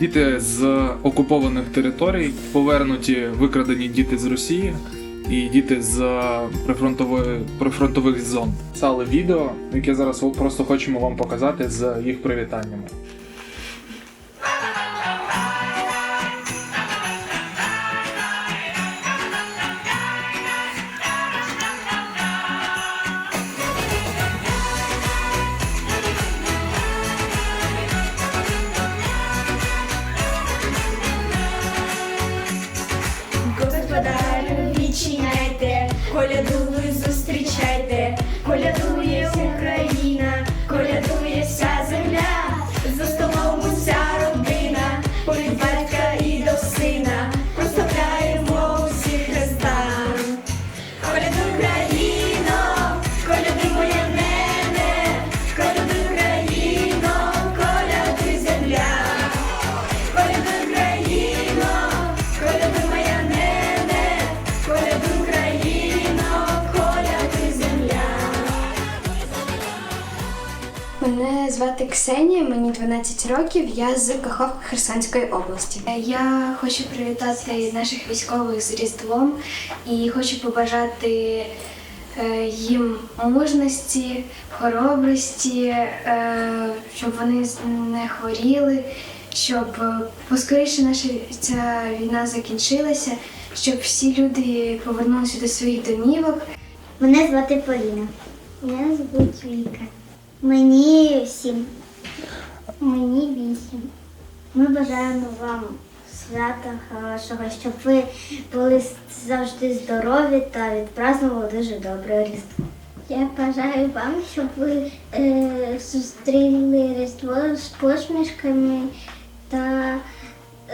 Діти з окупованих територій, повернуті викрадені діти з Росії і діти з прифронтової прифронтових зон. Писали відео, яке зараз просто хочемо вам показати з їх привітаннями. teaching Мене звати Ксенія, мені 12 років. Я з Каховки Херсонської області. Е, Я хочу привітати наших військових з Різдвом і хочу побажати е, їм мужності, хоробрості, е, щоб вони не хворіли, щоб поскоріше наша ця війна закінчилася, щоб всі люди повернулися до своїх домівок. Мене звати Поліна. Мене звуть Віка. Мені сім. Мені вісім. Ми бажаємо вам свята хорошого, щоб ви були завжди здорові та відпразнували дуже добре Різдво. Я бажаю вам, щоб ви е, зустріли Різдво з посмішками та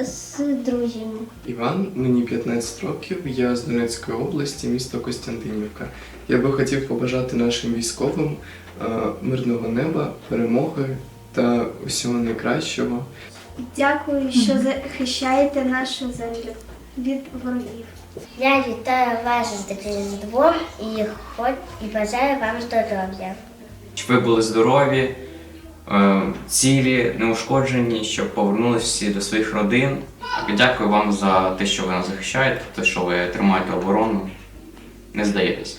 з друзями. Іван, мені 15 років, я з Донецької області, місто Костянтинівка. Я би хотів побажати нашим військовим е, мирного неба, перемоги та усього найкращого. Дякую, що захищаєте нашу землю від ворогів. Я вітаю вас з Різдвом і, хоч, і бажаю вам здоров'я. щоб ви були здорові, цілі, неушкоджені, щоб повернулися всі до своїх родин. Дякую вам за те, що ви нас захищаєте, те, що ви тримаєте оборону. Не здаєтесь.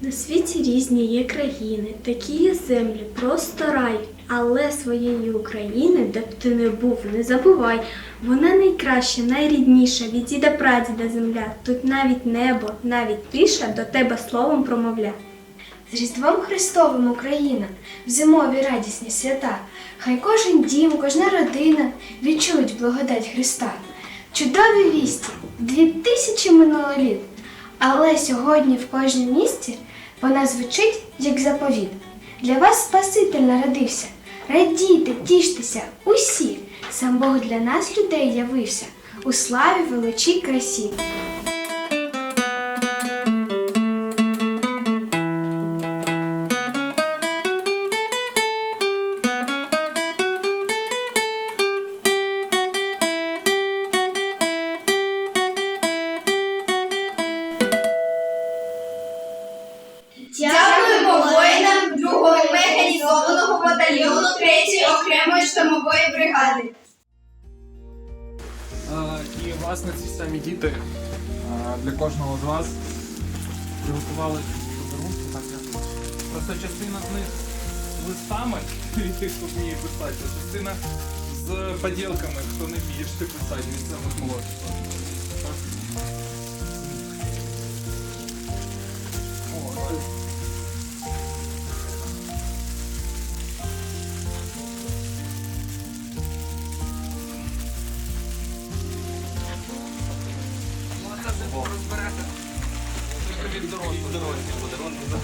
На світі різні є країни, такі є землі, просто рай. Але своєї України, де б ти не був, не забувай. Вона найкраща, найрідніша, від діда прадіда земля. Тут навіть небо, навіть тиша до тебе словом промовля. З Різдвом Христовим Україна, в зимові радісні свята. Хай кожен дім, кожна родина відчують благодать Христа. Чудові вісті, дві тисячі минуло літ. Але сьогодні в кожному місті вона звучить як заповіт. Для вас Спаситель народився. Радійте, тіштеся, усі. Сам Бог для нас, людей, явився у славі, величі, красі. Батальйону 3-ї окремої штурмової бригади. І власне ці самі діти для кожного з вас приготували подарунки. Так, я- Просто частина з них з листами, від тих, хто вміє писати, а частина з поділками, хто не вміє ще писати від самих молодших. розберете. Тільки від дорослі дорослі подарунки за